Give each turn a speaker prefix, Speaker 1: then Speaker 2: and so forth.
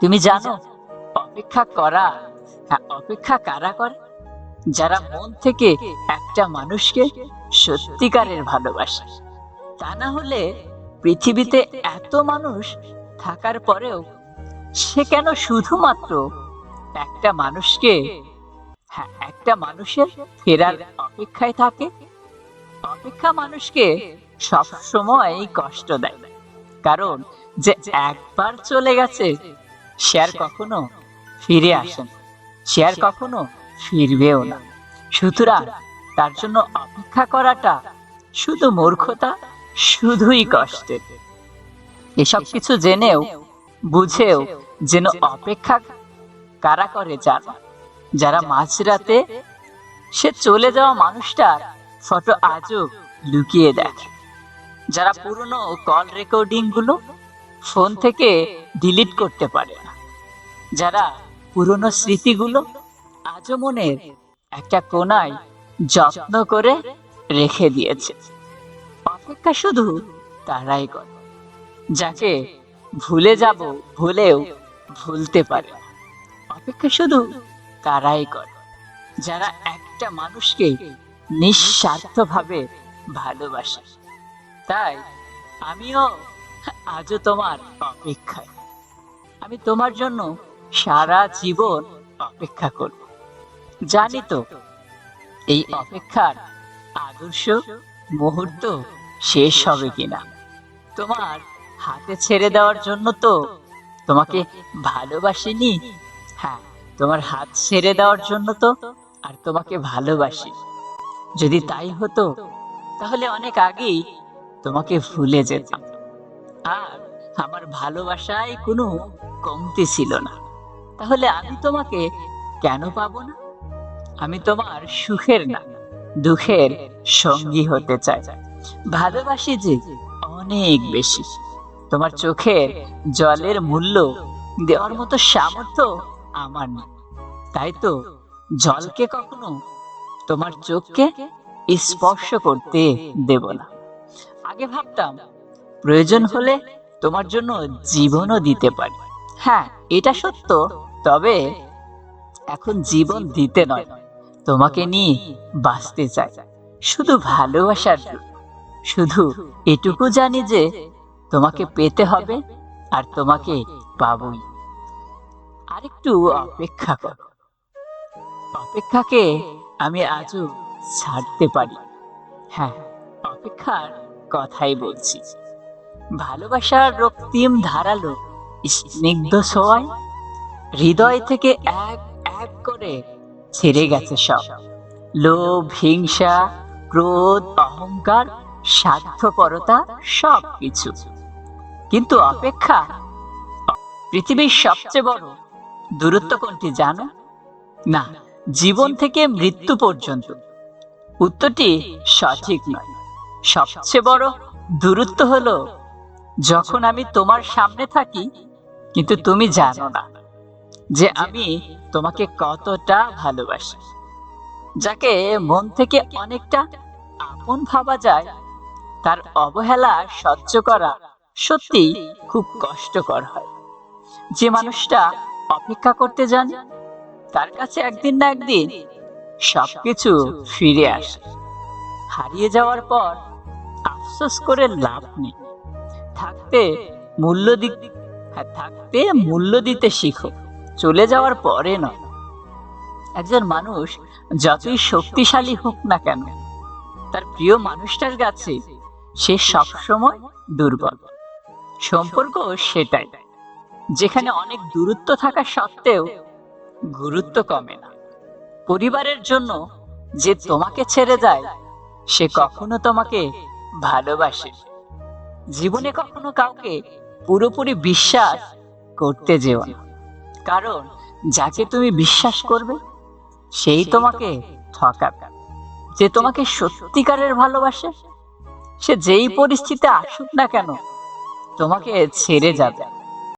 Speaker 1: তুমি জানো, অপেক্ষা করা হ্যাঁ অপেক্ষা কারা করে? যারা মন থেকে একটা মানুষকে সত্যিকারের ভালোবাসে। তা না হলে পৃথিবীতে এত মানুষ থাকার পরেও সে কেন শুধুমাত্র একটা মানুষকে হ্যাঁ একটা মানুষের ফেরার অপেক্ষায় থাকে? অপেক্ষা মানুষকে সব সময় কষ্ট দেয়। কারণ যে একবার চলে গেছে আর কখনো ফিরে আসে না আর কখনো ফিরবেও না। সুতরাং তার জন্য অপেক্ষা করাটা শুধু মূর্খতা, শুধুই কষ্টের। এসব কিছু জেনেও, বুঝেও যেন অপেক্ষা কারা করে জানো? যারা মাঝরাতে সে চলে যাওয়া মানুষটার ফটো আজও লুকিয়ে দেখে। যারা পুরনো কল রেকর্ডিংগুলো ফোন থেকে ডিলিট করতে পারে যারা পুরনো স্মৃতিগুলো আজও মনের একটা কোনায় যত্ন করে রেখে দিয়েছে। অপেক্ষা শুধু তারাই করে, যাকে ভুলে যাব ভুলেও ভুলতে পারে অপেক্ষা শুধু তারাই করে, যারা একটা মানুষকে নিঃস্বার্থভাবে ভালোবাসে। তাই আমিও আজও তোমার অপেক্ষায়। আমি তোমার জন্য সারা জীবন অপেক্ষা করব। জানি তো, এই অপেক্ষার আদর্শ মুহূর্ত শেষ হবে কিনা। তোমার হাতে ছেড়ে দেওয়ার জন্য তো তোমাকে ভালোবাসিনি। হ্যাঁ তোমার হাত ছেড়ে দেওয়ার জন্য তো আর তোমাকে ভালোবাসি। যদি তাই হতো, তাহলে অনেক আগেই তোমাকে ভুলে যেতাম। আর আমার ভালোবাসায় কোনো কমতি ছিল না। তাহলে আমি তোমাকে কেন পাবো না? আমি তোমার সুখের না দুঃখের সঙ্গী হতে চাই। ভালোবাসি যে অনেক বেশি। তোমার চোখের জলের মূল্য দেওয়ার মতো সামর্থ্য আমার নেই। তাই তো জলকে কখনো তোমার চোখকে স্পর্শ করতে দেব না। আগে ভাবতাম প্রয়োজন হলে তোমার জন্য জীবনও দিতে পারি। হ্যাঁ এটা সত্য? তবে এখন জীবন দিতে নয়। তোমাকে নিয়ে বাঁচতে চাই। শুধু ভালোবাসার শুধু এটুকু জানি যে তোমাকে পেতে হবে আর তোমাকে পাবই। আরেকটু অপেক্ষা করো। অপেক্ষাকে আমি আজও ছাড়তে পারি। হ্যাঁ অপেক্ষার কথাই বলছি। ভালোবাসার রক্তিম ধারালো স্নিগ্ধ ছোঁয়ায় হৃদয় থেকে এক এক করে ছেড়ে গেছে সব। লোভ, হিংসা, ক্রোধ, অহংকার, স্বার্থপরতা সব কিছু কিন্তু অপেক্ষা, পৃথিবীর সবচেয়ে বড় দূরত্ব কোনটি জানো? না, জীবন থেকে মৃত্যু পর্যন্ত। উত্তরটি সঠিক নয়। সবচেয়ে বড় দূরত্ব হলো, যখন আমি তোমার সামনে থাকি কিন্তু তুমি জানো না যে আমি তোমাকে কতটা ভালোবাসি। যাকে মন থেকে অনেকটা আপন ভাবা যায়, তার অবহেলা সহ্য করা সত্যি খুব কষ্টকর হয়। যে মানুষটা অপেক্ষা করতে জানে, তার কাছে একদিন না একদিন সবকিছু ফিরে আসে। হারিয়ে যাওয়ার পর আফসোস করে লাভ নেই। থাকতে মূল্য দি থাকতে মূল্য দিতে শিখো। চলে যাওয়ার পরে নয়। একজন মানুষ যতই শক্তিশালী হোক না কেন, তার প্রিয় মানুষটার কাছে সে সবসময় দুর্বল। সম্পর্ক সেটাই, যেখানে অনেক দূরত্ব থাকা সত্ত্বেও গুরুত্ব কমে না। পরিবারের জন্য যে তোমাকে ছেড়ে যায়, সে কখনো তোমাকে ভালোবাসে। জীবনে কখনো কাউকে পুরোপুরি বিশ্বাস করতে যেও না। কারণ যাকে তুমি বিশ্বাস করবে সেই তোমাকে ঠকাবে। যে তোমাকে সত্যিকারের ভালোবাসে সে যেই পরিস্থিতি আসুক না কেন তোমাকে ছেড়ে যাবে।